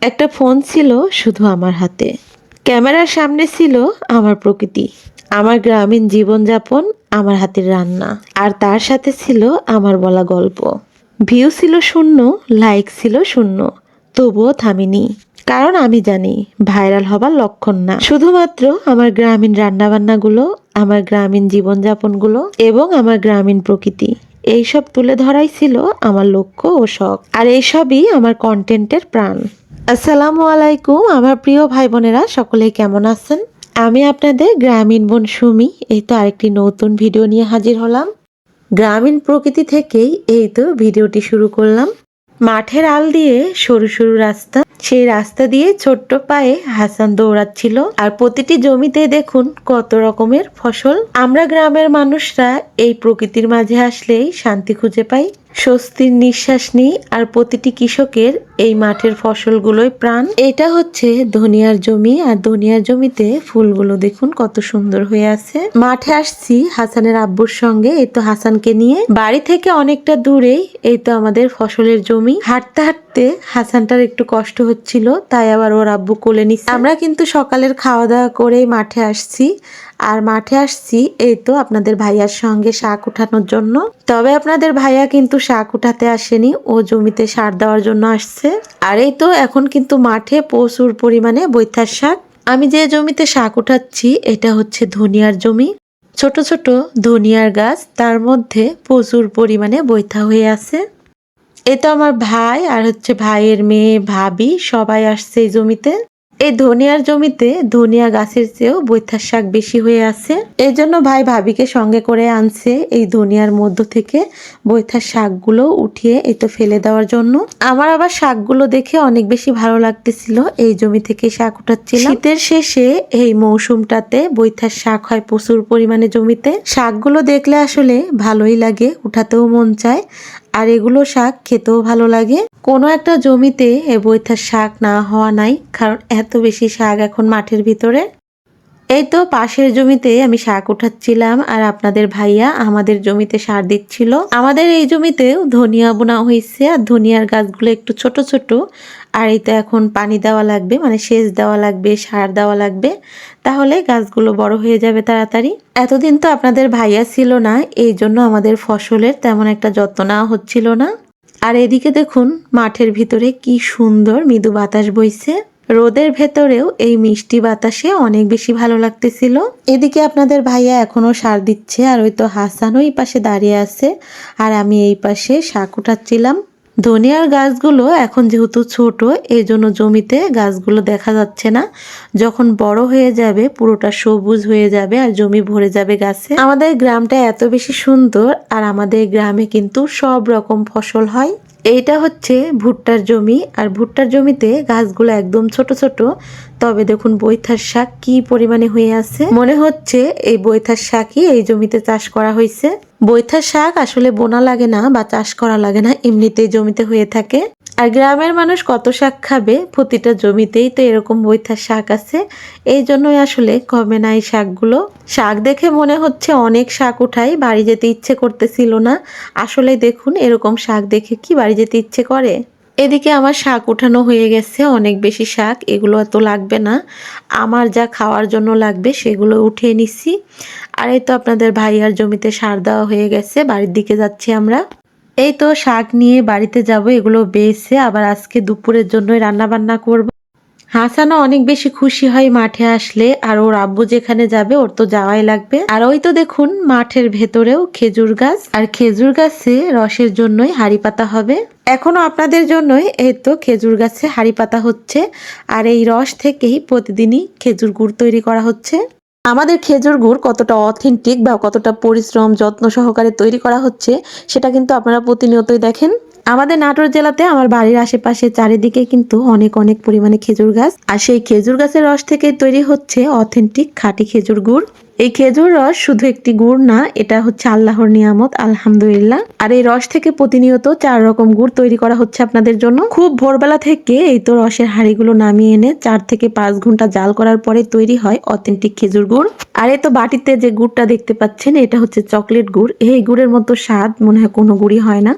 একটা ফোন ছিল শুধু আমার হাতে। ক্যামেরার সামনে ছিল আমার প্রকৃতি, আমার গ্রামীণ জীবনযাপন, আমার হাতের রান্না, আর তার সাথে ছিল আমার বলা গল্প। ভিউ ছিল শূন্য, লাইক ছিল শূন্য, তবুও থামিনি। কারণ আমি জানি, ভাইরাল হবার লক্ষণ না। শুধুমাত্র আমার গ্রামীণ রান্নাবান্নাগুলো, আমার গ্রামীণ জীবনযাপনগুলো এবং আমার গ্রামীণ প্রকৃতি, এইসব তুলে ধরাই ছিল আমার লক্ষ্য ও শখ। আর এইসবই আমার কন্টেন্টের প্রাণ। আসসালামু আলাইকুম, আমার প্রিয় ভাই বোনেরা সকলেই কেমন আছেন? আমি আপনাদের গ্রামীণ বোন সুমি, এই তো আরেকটি নতুন ভিডিও নিয়ে হাজির হলাম। গ্রামীণ প্রকৃতি থেকেই এই তো ভিডিওটি শুরু করলাম। মাঠের আল দিয়ে সরু সরু রাস্তা, সেই রাস্তা দিয়ে ছোট্ট পায়ে হাসান দৌড়াচ্ছিল। আর প্রতিটি জমিতে দেখুন কত রকমের ফসল। আমরা গ্রামের মানুষরা এই প্রকৃতির মাঝে আসলেই শান্তি খুঁজে পাই। স্বস্তির নিঃশ্বাস নিই আর প্রতিটি কৃষকের এই মাঠের ফসলগুলোই প্রাণ। এটা হচ্ছে ধনিয়ার জমি আর ধনিয়ার জমিতে ফুলগুলো দেখুন কত সুন্দর হয়ে আছে। মাঠে আসছি হাসানের আব্বুর সঙ্গে, এই তো হাসানকে নিয়ে। বাড়ি থেকে অনেকটা দূরেই এই তো আমাদের ফসলের জমি। হাঁটতে হাঁটতে হাসানটার একটু কষ্ট হচ্ছিল, তাই আবার ওর আব্বু কোলে নিচ্ছে। আমরা কিন্তু সকালের খাওয়া দাওয়া করেই মাঠে আসছি। আর মাঠে আসছি, এই তো আপনাদের ভাইয়ার সঙ্গে শাক উঠানোর জন্য। তবে আপনাদের ভাইয়া কিন্তু শাক উঠাতে আসেনি, ও জমিতে সার দেওয়ার জন্য আসছে। আর এই তো এখন কিন্তু মাঠে প্রচুর পরিমাণে বৈথার শাক। আমি যে জমিতে শাক উঠাচ্ছি, এটা হচ্ছে ধনিয়ার জমি। ছোট ছোট ধনিয়ার গাছ, তার মধ্যে প্রচুর পরিমাণে বৈথা হয়ে আছে। এ তো আমার ভাই আর হচ্ছে ভাইয়ের মেয়ে ভাবি, সবাই আসছে এই জমিতে। এই ধনিয়ার জমিতে ধনিয়া গাছের চেয়েও বৈথার শাক বেশি হয়ে আছে। এই জন্য ভাই ভাবিকে সঙ্গে করে আনছে এই ধনিয়ার মধ্য থেকে বৈথার শাকগুলো উঠিয়ে এই তো ফেলে দেওয়ার জন্য। আমার আবার শাকগুলো দেখে অনেক বেশি ভালো লাগতেছিল। এই জমি থেকে শাক উঠাচ্ছিলাম। শীতের শেষে এই মৌসুমটাতে বৈথার শাক হয় প্রচুর পরিমাণে জমিতে। শাকগুলো দেখলে আসলে ভালোই লাগে, উঠাতেও মন চায়। আর এগুলো শাক খেতেও ভালো লাগে। কোনো একটা জমিতে এ বৈথার শাক না হওয়া নাই, কারণ এত বেশি শাক এখন মাঠের ভিতরে। এই তো পাশের জমিতে আমি শাক উঠাচ্ছিলাম আর আপনাদের ভাইয়া আমাদের জমিতে সার দিচ্ছিল। আমাদের এই জমিতেও ধনিয়া বোনা হয়েছে আর ধনিয়ার গাছগুলো একটু ছোট ছোট। আর এই তো এখন পানি দেওয়া লাগবে মানে সেচ দেওয়া লাগবে, সার দেওয়া লাগবে। তাহলে গাছগুলো বড় হয়ে যাবে তাড়াতাড়ি। এতদিন তো আপনাদের ভাইয়া ছিল না, এই জন্য আমাদের ফসলের তেমন একটা যত্ন নেওয়া হচ্ছিল না। আর এদিকে দেখুন, মাঠের ভিতরে কি সুন্দর মৃদু বাতাস বইছে। রোদের ভেতরেও এই মিষ্টি বাতাসে অনেক বেশি ভালো লাগতেছিল। এদিকে আপনাদের ভাইয়া এখনও সার দিচ্ছে, আর ওই তো হাসানও এই পাশে দাঁড়িয়ে আছে, আর আমি এই পাশে শাক উঠাচ্ছিলাম। ধনিয়ার গাছগুলো এখন যেহেতু ছোট এই জন্য জমিতে গাছগুলো দেখা যাচ্ছে না। যখন বড় হয়ে যাবে, পুরোটা সবুজ হয়ে যাবে আর জমি ভরে যাবে গাছে। আমাদের গ্রামটা এত বেশি সুন্দর আর আমাদের গ্রামে কিন্তু সব রকম ফসল হয়। এইটা হচ্ছে ভুট্টার জমি আর ভুট্টার জমিতে গাছগুলো একদম ছোট ছোট। তবে দেখুন বৈথার শাক কি পরিমাণে হয়ে আছে। মনে হচ্ছে এই বৈথার শাকই এই জমিতে চাষ করা হয়েছে। বৈথার শাক আসলে বোনা লাগে না বা চাষ করা লাগে না, এমনিতেই জমিতে হয়ে থাকে। আর গ্রামের মানুষ কত শাক খাবে, প্রতিটা জমিতেই তো এরকম বৈথার শাক আছে। এই জন্যই আসলে কমে না এই শাকগুলো। শাক দেখে মনে হচ্ছে অনেক শাক উঠাই, বাড়ি যেতে ইচ্ছে করতেছিল না। আসলে দেখুন এরকম শাক দেখে কি বাড়ি যেতে ইচ্ছে করে? এদিকে আমার শাক উঠানো হয়ে গেছে, অনেক বেশি শাক, এগুলো এত লাগবে না। আমার যা খাওয়ার জন্য লাগবে সেগুলো উঠিয়ে নিচ্ছি। আর এই তো আপনাদের ভাইয়ার জমিতে সার দেওয়া হয়ে গেছে, বাড়ির দিকে যাচ্ছি আমরা। এই তো শাক নিয়ে বাড়িতে যাব, এগুলো বেছে আবার আজকে দুপুরের জন্য রান্না বান্না করব। হাসানও অনেক বেশি খুশি হয় মাঠে আসলে, আর ওর আব্বু যেখানে যাবে ওর তো যাওয়াই লাগবে। আর ওই তো দেখুন, মাঠের ভেতরেও খেজুর গাছ, আর খেজুর গাছে রসের জন্যই হাড়ি পাতা হবে। এখনও আপনাদের জন্যই এই তো খেজুর গাছে হাড়ি পাতা হচ্ছে, আর এই রস থেকেই প্রতিদিনই খেজুর গুড় তৈরি করা হচ্ছে। আমাদের খেজুর গুড় কতটা অথেন্টিক বা কতটা পরিশ্রম, যত্ন সহকারে তৈরি করা হচ্ছে, সেটা কিন্তু আপনারা প্রতিনিয়তই দেখেন। আমাদের নাটোর জেলাতে আমার বাড়ির আশেপাশে চারিদিকে কিন্তু অনেক অনেক পরিমাণে খেজুর গাছ। আর সেই খেজুর গাছের রস থেকে তৈরি হচ্ছে অথেন্টিক খাঁটি খেজুর গুড়। এই খেজুর রস শুধু একটি গুড় না, এটা হচ্ছে আল্লাহর নিয়ামত, আলহামদুলিল্লাহ। আর এই রস থেকে প্রতিনিয়ত চার রকম গুড় তৈরি করা হচ্ছে আপনাদের জন্য। খুব ভোরবেলা থেকে এই তো রসের হাঁড়িগুলো নামিয়ে এনে চার থেকে পাঁচ ঘণ্টা জাল করার পরে তৈরি হয় অথেন্টিক খেজুর গুড়। আর এই তো বাটিতে যে গুড়টা দেখতে পাচ্ছেন, এটা হচ্ছে চকলেট গুড়। এই গুড়ের মতো স্বাদ মনে হয় কোনো গুড়ই হয় না।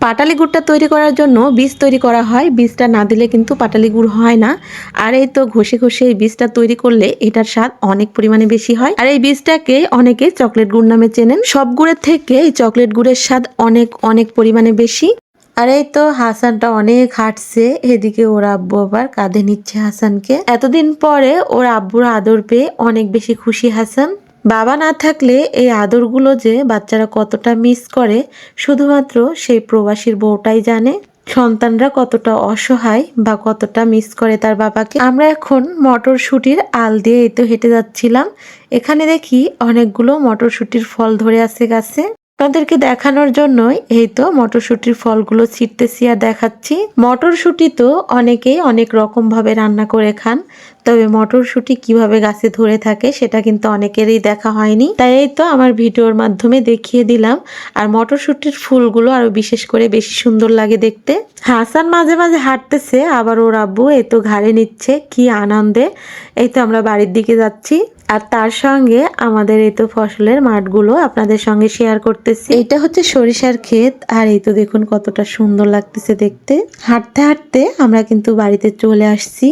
পাটালি গুড়টা তৈরি করার জন্য বীজ তৈরি করা হয়। বীজটা না দিলে কিন্তু পাটালি গুড় হয় না। আর এই তো ঘষে ঘষে এই বীজটা তৈরি করলে এটার স্বাদ অনেক পরিমাণে বেশি হয়। আর এই বীজটাকে অনেকে চকলেট গুড় নামে চেনেন। সব গুড়ের থেকে এই চকলেট গুড়ের স্বাদ অনেক অনেক পরিমাণে বেশি। আর এই তো হাসানটা অনেক হাঁটছে। এদিকে ওর আব্বু আবার কাঁধে নিচ্ছে হাসানকে। এতদিন পরে ওর আব্বুর আদর পেয়ে অনেক বেশি খুশি হাসান। বাবা না থাকলে এই আদরগুলো যে বাচ্চারা কতটা মিস করে, শুধুমাত্র সেই প্রবাসীর বউটাই জানে। সন্তানরা কতটা অসহায় বা কতটা মিস করে তার বাবাকে। আমরা এখন মটরশুটির আল দিয়ে এই তো হেঁটে যাচ্ছিলাম। এখানে দেখি অনেকগুলো মটরশুটির ফল ধরে আছে গাছে। আপনাদেরকে দেখানোর জন্যই এই তো মটরশুটির ফলগুলো ছিটতেছি আর দেখাচ্ছি। মটরশুটি তো অনেকেই অনেক রকম ভাবে রান্না করে খান, তবে মটরশুটি কীভাবে গাছে ধরে থাকে সেটা কিন্তু অনেকেরই দেখা হয়নি। তাই এই তো আমার ভিডিওর মাধ্যমে দেখিয়ে দিলাম, আর মটরশুটির ফুলগুলো আরও বিশেষ করে বেশি সুন্দর লাগে দেখতে। হাসান মাঝে মাঝে হাঁটতেছে, আবার ওর আব্বু এই তো ঘাড়ে নিচ্ছে, কি আনন্দে। এই তো আমরা বাড়ির দিকে যাচ্ছি। আর তার সঙ্গে আমাদের এই তো ফসলের মাঠগুলো আপনাদের সঙ্গে শেয়ার করতেছি। এটা হচ্ছে সরিষার ক্ষেত, আর এই তো দেখুন কতটা সুন্দর লাগতেছে দেখতে। হাঁটতে হাঁটতে আমরা কিন্তু বাড়িতে চলে আসছি,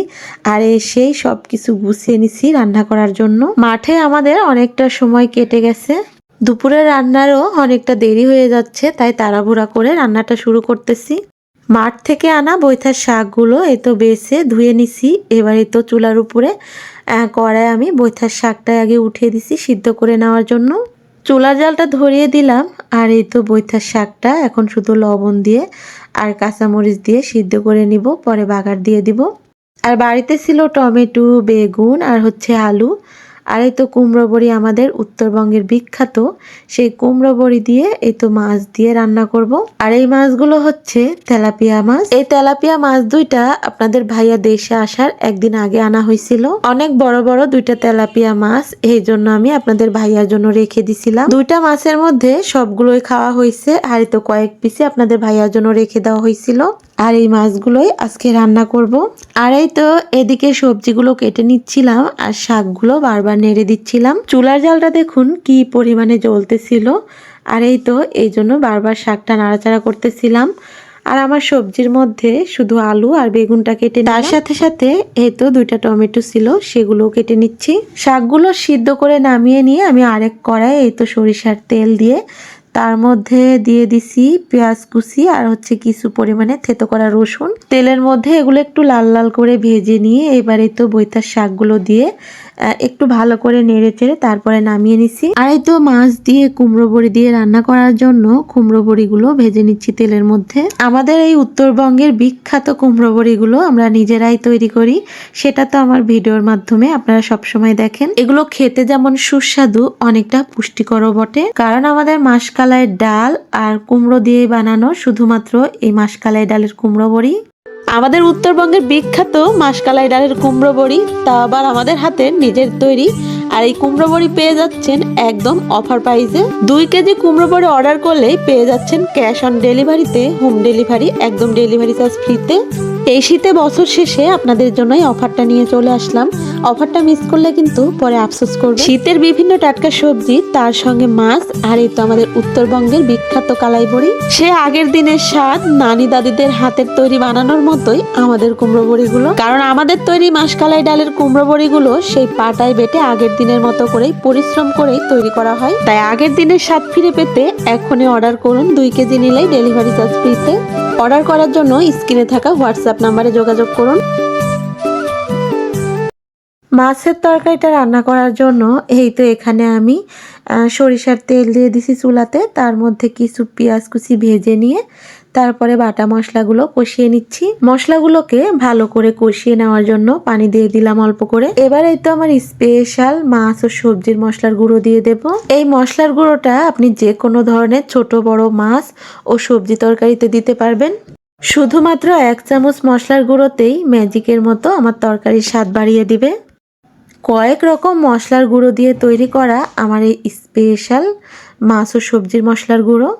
আর এসেই সব কিছু গুছিয়ে নিছি রান্না করার জন্য। মাঠে আমাদের অনেকটা সময় কেটে গেছে। দুপুরে রান্নারও অনেকটা দেরি হয়ে যাচ্ছে, তাই তাড়াহুড়া করে রান্নাটা শুরু করতেছি। মাঠ থেকে আনা বৈথার শাকগুলো এই তো বেছে ধুয়ে নিছি। এবার তো চুলার উপরে কড়ায় আমি বৈথার শাকটা আগে উঠিয়ে দিছি সিদ্ধ করে নেওয়ার জন্য। চুলার জালটা ধরিয়ে দিলাম আর এই তো বৈথার শাকটা এখন শুধু লবণ দিয়ে আর কাঁচামরিচ দিয়ে সিদ্ধ করে নিব, পরে বাগার দিয়ে দিব। আর বাড়িতে ছিল টমেটো, বেগুন আর হচ্ছে আলু। আর এই তো কুমড়ো বড়ি আমাদের উত্তরবঙ্গের বিখ্যাত। সেই কুমড়ো বড়ি দিয়ে এই তো মাছ দিয়ে রান্না করব। আর এই মাছগুলো হচ্ছে তেলাপিয়া মাছ। এই তেলাপিয়া মাছ দুইটা আপনাদের ভাইয়া দেশে আসার একদিন আগে আনা হয়েছিল। অনেক বড় বড় দুইটা তেলাপিয়া মাছ, এই জন্য আমি আপনাদের ভাইয়ার জন্য রেখে দিছিলাম। দুইটা মাছের মধ্যে সবগুলোই খাওয়া হয়েছে। আর এই তো কয়েক পিসে আপনাদের ভাইয়ার জন্য রেখে দেওয়া হয়েছিল। আর এই মাছগুলোই আজকে রান্না করব। আর এই তো এদিকে সবজিগুলো কেটে নিচ্ছিলাম আর শাকগুলো বারবার নেড়ে দিচ্ছিলাম। চুলার জালটা দেখুন কি পরিমাণে জ্বলতেছিল। আর এই তো এই জন্য বারবার শাকটা নাড়াচাড়া করতেছিলাম। আর আমার সবজির মধ্যে শুধু আলু আর বেগুনটা কেটে তার সাথে সাথে এই তো দুইটা টমেটো ছিল সেগুলো কেটে নিচ্ছি। শাকগুলো সিদ্ধ করে নামিয়ে নিয়ে আমি আরেক কড়াই এই তো সরিষার তেল দিয়ে তার মধ্যে দিয়ে দিছি পেঁয়াজ কুচি আর হচ্ছে কিছু পরিমাণে থেতো করা রসুন। তেলের মধ্যে এগুলো একটু লাল লাল করে ভেজে নিয়ে এবারে তো বইতার শাকগুলো দিয়ে একটু ভালো করে নেড়ে চেড়ে তারপরে নামিয়ে নিছি আর এই তো মাছ দিয়ে কুমড়ো বড়ি দিয়ে রান্না করার জন্য কুমড়ো বড়িগুলো ভেজে নিচ্ছি তেলের মধ্যে। আমাদের এই উত্তরবঙ্গের বিখ্যাত কুমড়ো বড়িগুলো আমরা নিজেরাই তৈরি করি। সেটা তো আমার ভিডিওর মাধ্যমে আপনারা সবসময় দেখেন। এগুলো খেতে যেমন সুস্বাদু, অনেকটা পুষ্টিকরও বটে। কারণ আমাদের মাসকালাই ডাল আর কুমড়ো দিয়ে বানানো শুধুমাত্র এই মাসকালাই ডালের কুমড়ো বড়ি। আমাদের উত্তরবঙ্গের বিখ্যাত মাসকালাই ডালের কুমড়ো বড়ি তা আবার আমাদের হাতে নিজের তৈরি। আর এই কুমড়ো বড়ি পেয়ে যাচ্ছেন একদম অফার প্রাইসে দুই কেজি কুমড়ো বড়ি অর্ডার করলেই পেয়ে যাচ্ছেন ক্যাশ অন ডেলিভারিতে হোম ডেলিভারি একদম ডেলিভারি চার্জ ফ্রিতে এই শীতে বছর শেষে আপনাদের জন্যই অফারটা নিয়ে চলে আসলাম। অফারটা মিস করলে কিন্তু পরে আফসোস করবে শীতের বিভিন্ন টাটকা সবজি, তার সঙ্গে মাছ, আর এই তো আমাদের উত্তরবঙ্গের বিখ্যাত কালাই বড়ি সে আগের দিনের স্বাদ, নানি দাদিদের হাতের তৈরি বানানোর মতোই আমাদের কুমড়ো বড়িগুলো। কারণ আমাদের তৈরি মাসকালাই ডালের কুমড়ো বড়িগুলো সেই পাটায় বেটে আগের দিনের মতো করেই পরিশ্রম করেই তৈরি করা হয়। তাই আগের দিনের স্বাদ ফিরে পেতে এখনই অর্ডার করুন দুই কেজি নিলেই ডেলিভারি চার্জ ফ্রিতে। অর্ডার করার জন্য স্ক্রিনে থাকা হোয়াটসঅ্যাপ নাম্বারে যোগাযোগ করুন। মাছের তরকারিটা রান্না করার জন্য এই তো এখানে আমি সরিষার তেল দিয়ে দিছি চুলাতে, তার মধ্যে কিছু পেঁয়াজ কুচি ভেজে নিয়ে তারপরে বাটা মশলাগুলো কষিয়ে নিচ্ছি। মশলাগুলোকে ভালো করে কষিয়ে নেওয়ার জন্য পানি দিয়ে দিলাম অল্প করে। এবার এই তো আমার স্পেশাল মাছ ও সবজির মশলার গুঁড়ো দিয়ে দেব। এই মশলার গুঁড়োটা আপনি যে কোনো ধরনের ছোট, বড় মাছ ও সবজি তরকারিতে দিতে পারবেন। শুধুমাত্র এক চামচ মশলার গুঁড়োতেই ম্যাজিকের মতো আমার তরকারির স্বাদ বাড়িয়ে দিবে। কয়েক রকম মশলার গুঁড়ো দিয়ে তৈরি করা আমার এই স্পেশাল মাছ ও সবজির মশলার গুঁড়ো।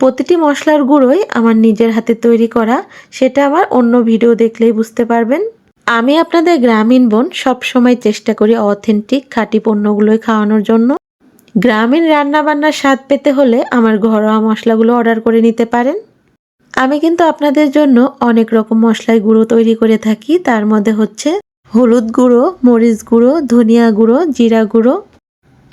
প্রতিটি মশলার গুঁড়োই আমার নিজের হাতে তৈরি করা, সেটা আমার অন্য ভিডিও দেখলেই বুঝতে পারবেন। আমি আপনাদের গ্রামীণ বোন সবসময় চেষ্টা করি অথেন্টিক খাঁটি পণ্যগুলোই খাওয়ানোর জন্য। গ্রামীণ রান্নাবান্নার স্বাদ পেতে হলে আমার ঘরোয়া মশলাগুলো অর্ডার করে নিতে পারেন। আমি কিন্তু আপনাদের জন্য অনেক রকম মশলায় গুঁড়ো তৈরি করে থাকি। তার মধ্যে হচ্ছে হলুদ গুঁড়ো, মরিচ গুঁড়ো, ধনিয়া গুঁড়ো, জিরা গুঁড়ো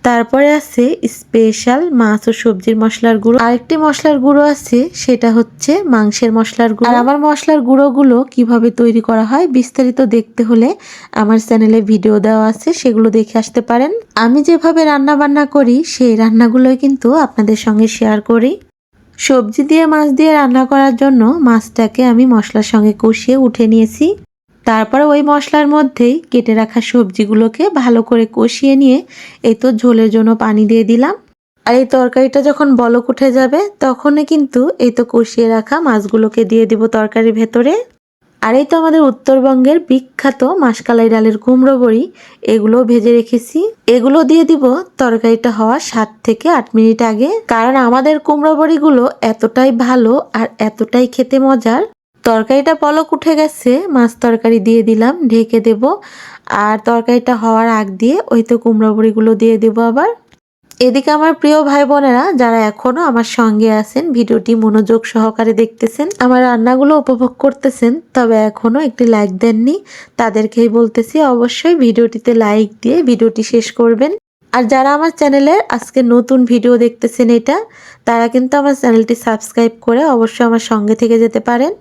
তারপরে আছে স্পেশাল মাছ ও সবজির মশলার গুঁড়ো। আরেকটি মশলার গুঁড়ো আছে, সেটা হচ্ছে মাংসের মশলার গুঁড়ো। আর আমার মশলার গুঁড়োগুলো কীভাবে তৈরি করা হয় বিস্তারিত দেখতে হলে আমার চ্যানেলে ভিডিও দেওয়া আছে, সেগুলো দেখে আসতে পারেন। আমি যেভাবে রান্না বান্না করি, সেই রান্নাগুলোই কিন্তু আপনাদের সঙ্গে শেয়ার করি। সবজি দিয়ে, মাছ দিয়ে রান্না করার জন্য মাছটাকে আমি মশলার সঙ্গে কষিয়ে উঠে নিয়েছি। তারপর ওই মশলার মধ্যেই কেটে রাখা সবজিগুলোকে ভালো করে কষিয়ে নিয়ে এই তো ঝোলের জন্য পানি দিয়ে দিলাম। আর এই তরকারিটা যখন বলক উঠে যাবে, তখনই কিন্তু এই তো কষিয়ে রাখা মাছগুলোকে দিয়ে দিব তরকারির ভেতরে। আর এই তো আমাদের উত্তরবঙ্গের বিখ্যাত মাসকালাই ডালের কুমড়ো বড়ি এগুলো ভেজে রেখেছি। এগুলো দিয়ে দিব তরকারিটা হওয়ার সাত থেকে আট মিনিট আগে। কারণ আমাদের কুমড়ো বড়িগুলো এতটাই ভালো আর এতটাই খেতে মজার তরকারিটা পলক উঠে গেছে, মাছ তরকারি দিয়ে দিলাম, ঢেকে দেব। আর তরকারিটা হওয়ার আগ দিয়ে ওই তো কুমড়ো বড়িগুলো দিয়ে দেবো আবার। এদিকে আমার প্রিয় ভাই বোনেরা, যারা এখনও আমার সঙ্গে আছেন, ভিডিওটি মনোযোগ সহকারে দেখতেছেন, আমার রান্নাগুলো উপভোগ করতেছেন, তবে এখনও একটি লাইক দেননি, তাদেরকেই বলতেছি অবশ্যই ভিডিওটিতে লাইক দিয়ে ভিডিওটি শেষ করবেন। আর যারা আমার চ্যানেলের আজকে নতুন ভিডিও দেখতেছেন এটা, তারা কিন্তু আমার চ্যানেলটি সাবস্ক্রাইব করে অবশ্যই আমার সঙ্গে থেকে যেতে পারেন।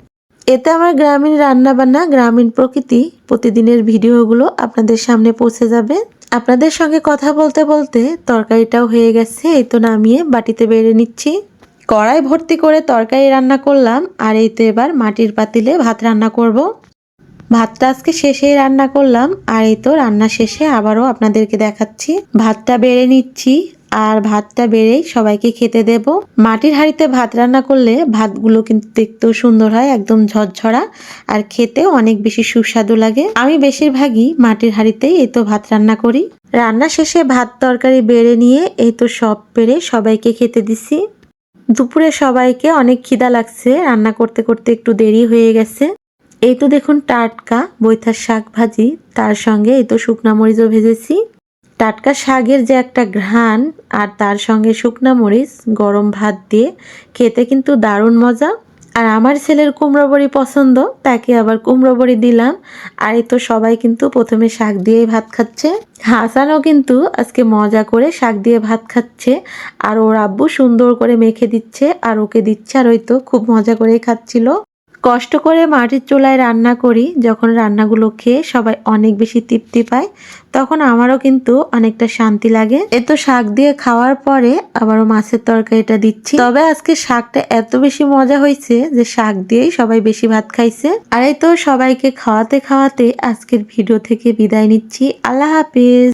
এতে আমার গ্রামীণ রান্নাবান্না, গ্রামীণ প্রকৃতি প্রতিদিনের ভিডিওগুলো আপনাদের সামনে পৌঁছে যাবে। আপনাদের সঙ্গে কথা বলতে বলতে তরকারিটাও হয়ে গেছে, এই তো নামিয়ে বাটিতে বেড়ে নিচ্ছি। কড়াই ভর্তি করে তরকারি রান্না করলাম, আর এই তো এবার মাটির পাতিলে ভাত রান্না করব। ভাতটা আজকে শেষেই রান্না করলাম, আর এই তো রান্না শেষে আবারও আপনাদেরকে দেখাচ্ছি। ভাতটা বেড়ে নিচ্ছি আর ভাতটা বেড়েই সবাইকে খেতে দেব। মাটির হাঁড়িতে ভাত রান্না করলে ভাতগুলো কিন্তু দেখতেও সুন্দর হয়, একদম ঝরঝরা আর খেতেও অনেক বেশি সুস্বাদু লাগে। আমি বেশিরভাগই মাটির হাঁড়িতেই এই তো ভাত রান্না করি। রান্না শেষে ভাত তরকারি বেড়ে নিয়ে এই তো সব পেরে সবাইকে খেতে দিছি। দুপুরে সবাইকে অনেক খিদা লাগছে, রান্না করতে করতে একটু দেরি হয়ে গেছে। এই তো দেখুন টাটকা বৈথার শাক ভাজি, তার সঙ্গে এই তো শুকনা মরিচও ভেজেছি। টাটকা শাকের যে একটা ঘ্রাণ আর তার সঙ্গে শুকনা মরিচ, গরম ভাত দিয়ে খেতে কিন্তু দারুণ মজা। আর আমার ছেলের কুমড়ো বড়ি পছন্দ, তাকে আবার কুমড়ো বড়ি দিলাম। আর এই তো সবাই কিন্তু প্রথমে শাক দিয়ে ভাত খাচ্ছে। হাসানও কিন্তু আজকে মজা করে শাক দিয়ে ভাত খাচ্ছে। আর ওর আব্বু সুন্দর করে মেখে দিচ্ছে, আর ওকে দিচ্ছে আর ওই তো খুব মজা করেই খাচ্ছিল। কষ্ট করে মাটির চুলায় রান্না করি, যখন রান্নাগুলো খেয়ে সবাই অনেক বেশি তৃপ্তি পায়, তখন আমারও কিন্তু অনেকটা শান্তি লাগে। এ তো শাক দিয়ে খাওয়ার পরে আবারও মাছের তরকারিটা দিচ্ছি। তবে আজকে শাকটা এত বেশি মজা হয়েছে যে শাক দিয়েই সবাই বেশি ভাত খাইছে। আর এই তো সবাইকে খাওয়াতে খাওয়াতে আজকের ভিডিও থেকে বিদায় নিচ্ছি। আল্লাহ হাফিজ।